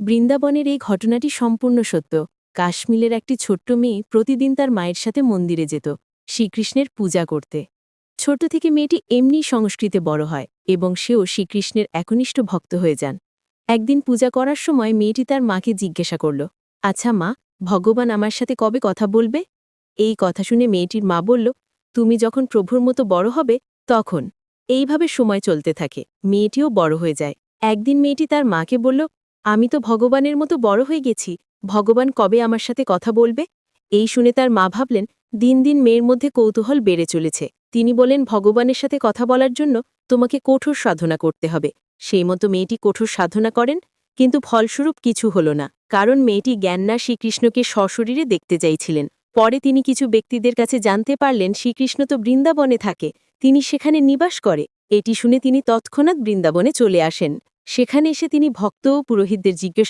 বৃন্দাবনের এই ঘটনাটি সম্পূর্ণ সত্য। কাশ্মীরের একটি ছোট্ট মেয়ে প্রতিদিন তার মায়ের সাথে মন্দিরে যেত, শ্রীকৃষ্ণের পূজা করতে। ছোট থেকে মেয়েটি এমনি সংস্কৃতে বড় হয় এবং সেও শ্রীকৃষ্ণের একনিষ্ঠ ভক্ত হয়ে যান। একদিন পূজা করার সময় মেয়েটি তার মাকে জিজ্ঞাসা করল আচ্ছা মা, ভগবান আমার সাথে কবে কথা বলবে? এই কথা শুনে মেয়েটির মা বলল, তুমি যখন প্রভুর মতো বড় হবে, তখন। এইভাবে সময় চলতে থাকে, মেয়েটিও বড় হয়ে যায়। একদিন মেয়েটি তার মাকে বলল আমি তো ভগবানের মতো বড় হয়ে গেছি, ভগবান কবে আমার সাথে কথা বলবে? এই শুনে তার মা ভাবলেন, দিন দিন মেয়ের মধ্যে কৌতূহল বেড়ে চলেছে। তিনি বলেন, ভগবানের সাথে কথা বলার জন্য তোমাকে কঠোর সাধনা করতে হবে। সেই মতো মেয়েটি কঠোর সাধনা করেন, কিন্তু ফলস্বরূপ কিছু হল না। কারণ মেয়েটি জ্ঞাননা শ্রীকৃষ্ণকে সশরীরে দেখতে চাইছিলেন। পরে তিনি কিছু ব্যক্তিদের কাছে জানতে পারলেন, শ্রীকৃষ্ণ তো বৃন্দাবনে থাকে, তিনি সেখানে নিবাস করে। এটি শুনে তিনি তৎক্ষণাৎ বৃন্দাবনে চলে আসেন। সেখানে এসে তিনি ভক্ত ও পুরোহিতদের জিজ্ঞেস